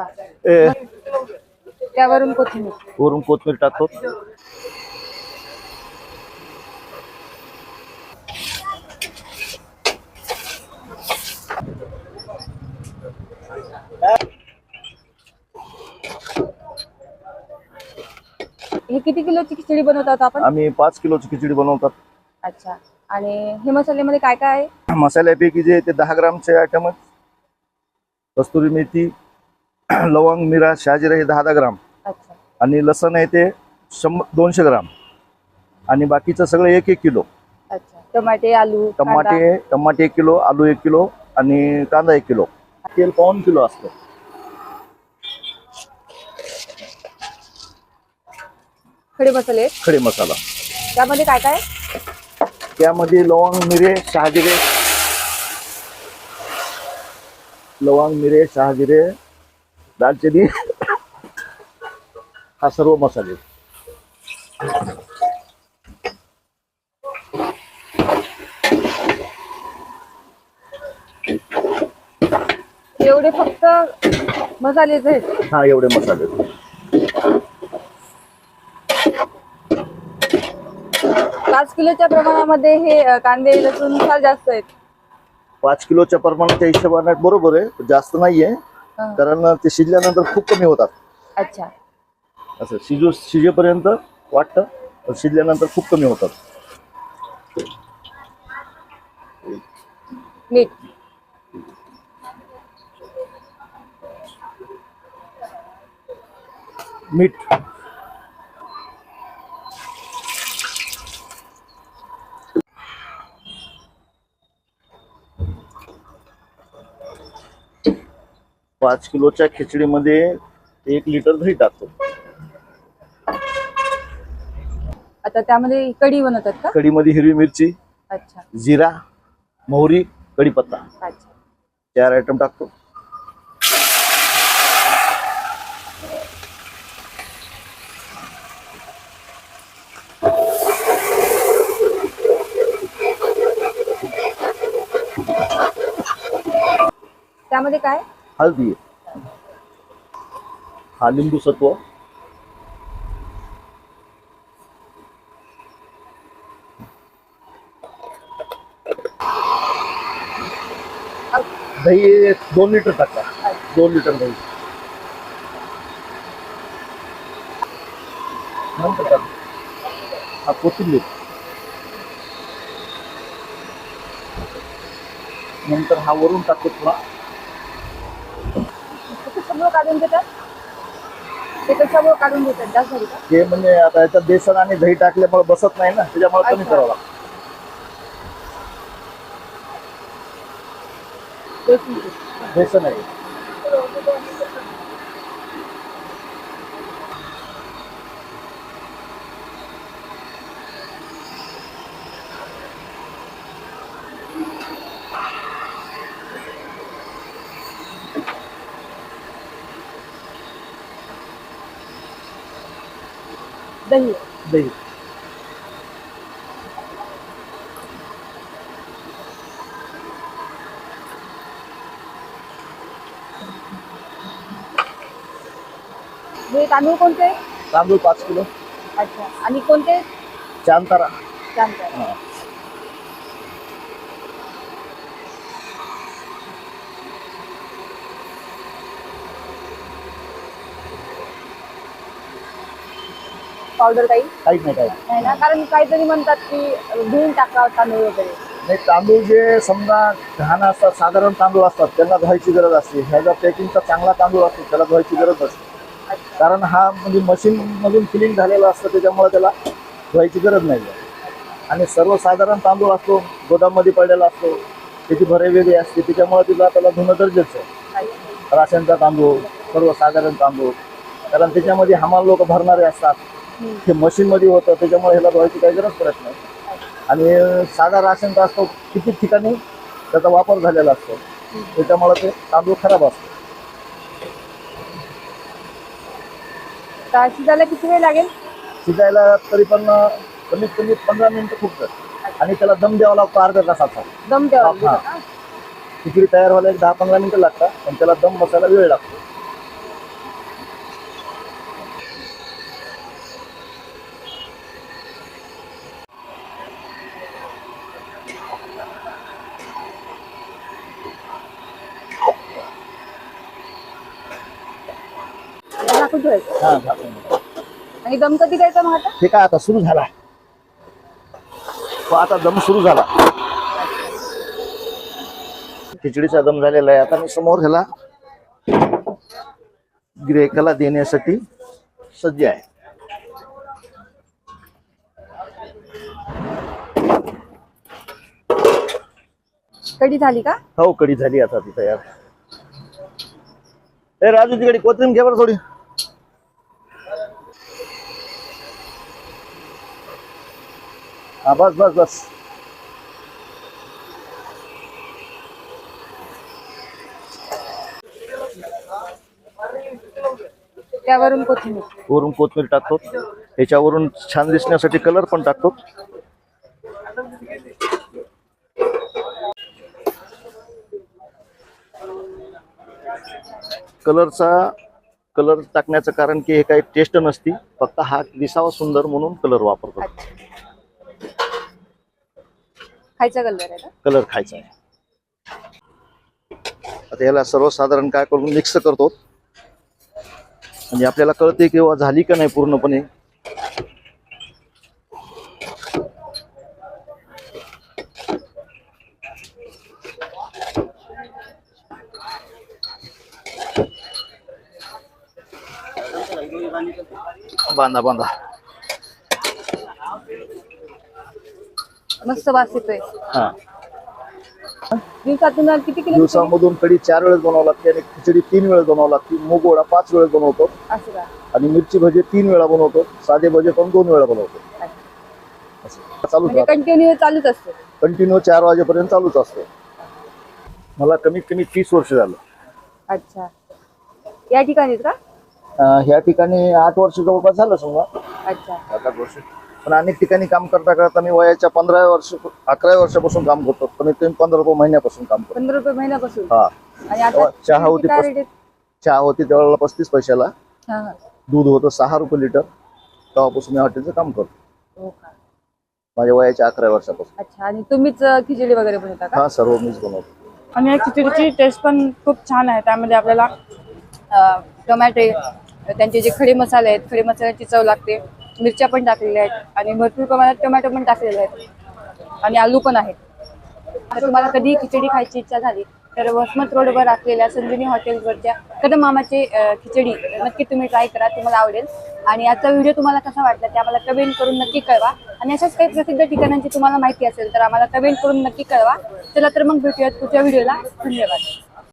ए, त्यावरून कोथिंबीर. वरून कोथमीर टाकतो. हे किती किलोची खिचडी बनवतात आपण? आम्ही पाच किलोची खिचडी बनवतात. अच्छा. आणि हे मसाल्यामध्ये काय काय आहे? मसाल्यापैकी जे ते दहा ग्रामचे आयटम कस्तुरी मेथी लवंग मिरा शहाजिरा हे दहा दहा ग्राम. अच्छा. आणि लसण आहे ते शंभर दोनशे ग्राम. आणि बाकीचं सगळं एक एक किलो. अच्छा. टमाटे आलू. टमाटे टमाटे एक किलो आलू एक किलो आणि कांदा एक किलो. तेल पाऊन किलो असतं. खडे मसाले. खडे मसाला. त्यामध्ये काय काय? त्यामध्ये लवंग मिरे शहाजिरे. लवंग मिरे शहाजिरे. दालचिनी. हा सर्व मसाले. एवढे फक्त मसालेच आहेत. हा एवढे मसाले. पाच किलोच्या प्रमाणामध्ये हे अ, कांदे लसूण फार जास्त आहेत. पाच किलोच्या प्रमाणाच्या हिशोबाने बरोबर आहे जास्त नाहीये. कारण ते शिजल्यानंतर खूप कमी होतात. अच्छा. असं शिजू शिजेपर्यंत वाटतं पण शिजल्यानंतर खूप कमी होतात. मीठ मीठ. पाच किलोच्या खिचडीमध्ये एक लिटर दही टाकतो. आता त्यामध्ये कढी बनवतात का? कढीमध्ये हिरवी मिरची अच्छा. जिरा मोहरी कढीपत्ता. अच्छा. चार आयटम टाकतो. त्यामध्ये काय? हळदी हा लिंबू सत्व दही दोन लिटर टाका. दोन लिटर दही. नंतर हा कोथिंबीर. नंतर हा वरून टाकतो थोडा. काढून देतात? ते कशामुळे काढून देतात? जास्त झाली का हे म्हणजे आता याच्यात बेसन आणि दही टाकल्यामुळे बसत नाही ना त्याच्यामुळे कमी अच्छा. करावं लागतं. बेसन आहे. दही दही हे तांदूळ कोणते? तांदूळ पाच किलो. अच्छा. आणि कोणते? चांतारा. सांगतात पावडर काही? काहीच नाही काय नाही ना? कारण काहीतरी म्हणतात की धुवून टाका तांदूळ वगैरे. नाही तांदूळ जे समजा घाण असतात साधारण तांदूळ असतात त्यांना धुवायची गरज असते. ह्याचा पॅकिंगचा चांगला तांदूळ असतो त्याला धुवायची गरज नसते. अच्छा. कारण हा म्हणजे मशीन मधून फिलिंग झालेला असतं त्याच्यामुळे त्याला धुवायची गरज नाही. आणि सर्वसाधारण तांदूळ असतो गोदाममध्ये पडलेला असतो त्याची भरे वेगळी असते त्याच्यामुळे तिला त्याला धुणं गरजेचं आहे. अच्छा. राशनचा तांदूळ सर्वसाधारण तांदूळ. कारण त्याच्यामध्ये हमाल लोक भरणारे असतात. ते मशीनमध्ये होतं त्याच्यामुळे ह्याला धुवायची काही गरज पडत नाही. आणि साधा राशनचा असतो किती ठिकाणी त्याचा वापर झालेला असतो. त्याच्यामुळे ते तांदूळ खराब असतो. तर शिजायला किती वेळ लागेल? शिजायला तरी पण कमीत कमी पंधरा मिनिटं खूप आणि त्याला दम द्यावा लागतो अर्ध्या तासाचा. दम द्यावा हा. खिचडी तयार व्हायला एक दहा पंधरा मिनिटं लागतात पण त्याला दम बसायला वेळ लागतो. आणि दम कधी द्यायचा मग आता हे काय आता सुरू झाला? तो आता दम सुरू झाला. खिचडीचा दम झालेला आहे. आता मी समोर ह्याला गिरेकाला देण्यासाठी सज्ज आहे. कधी झाली का? हो कडी झाली आता ती तयार. ए राजू तिकडे कोथिंबीर घे बरं थोडी. हा बस बस बस. त्यावरून कोथिंबीर. वरून कोथमीर टाकतो. याच्यावरून छान दिसण्यासाठी कलर पण टाकतो. कलरचा कलर टाकण्याचं कारण की हे काही टेस्ट नसती फक्त हा दिसावा सुंदर म्हणून कलर वापरतो. खायचा कलर आहे कलर खायचा आहे. आता याला सर्वसाधारण काय करून मिक्स करतो? म्हणजे आपल्याला कळते किंवा झाली का नाही पूर्णपणे? बांधा बांधा. मस्त वास येतोय. हा. दिवसातून किती किलो? दिवसामधून कढी चार वेळेस बनवावं लागते आणि खिचडी तीन वेळेस बनवावं लागते. मूग वडा पाच वेळेस बनवतो. असं का? आणि मिरची भजे तीन वेळा बनवतो. साधे भजे पण दोन वेळा बनवतो. असं चालूच म्हणजे कंटिन्यू चालूच असतो. कंटिन्यू चार वाजेपर्यंत चालूच असतो. मला कमीत कमी तीस वर्ष झालं. अच्छा. या ठिकाणीच का? ह्या ठिकाणी आठ वर्ष जवळपास झालं समजा. अच्छा. आठ आठ वर्ष. पण अनेक ठिकाणी काम करता करता मी वयाच्या पंधरा वर्ष अकरा वर्षापासून काम करतो. पण इथे पंधरा रुपये महिन्यापासून काम करतो. पंधरा रुपये महिन्यापासून? हा. आणि आता तेव्हा चहा होती पस-? चहा होती त्यावेळेला पस्तीस पैशाला. हा. हा दूध होतं सहा रुपये लिटर. तेव्हापासून मी हॉटेलचं काम करतो. हो का? माझ्या वयाच्या अकरा वर्षापासून. अच्छा. आणि तुम्हीच अं, खिचडी वगैरे बनवता का? हा सर्व मीच बनवतो. आणि या खिचडीची टेस्ट पण खूप छान आहे. त्यामध्ये आपल्याला अं, टोमॅटो त्यांचे जे खडे मसाले आहेत खडे मसाल्याची चव लागते. मिरच्या पण टाकलेल्या आहेत आणि भरपूर प्रमाणात टोमॅटो पण टाकलेले आहेत. आणि आलू पण आहेत. तर तुम्हाला कधी खिचडी खायची इच्छा झाली तर वसमत रोडवर असलेल्या संजीवनी हॉटेलवरच्या कदम मामाची खिचडी नक्की तुम्ही ट्राय करा तुम्हाला आवडेल. आणि आजचा व्हिडिओ तुम्हाला कसा वाटला ते आम्हाला कमेंट करून नक्की कळवा. आणि अशाच काही प्रसिद्ध ठिकाणांची तुम्हाला माहिती असेल तर आम्हाला कमेंट करून नक्की कळवा. चला तर मग भेटूयात पुढच्या व्हिडिओला धन्यवाद.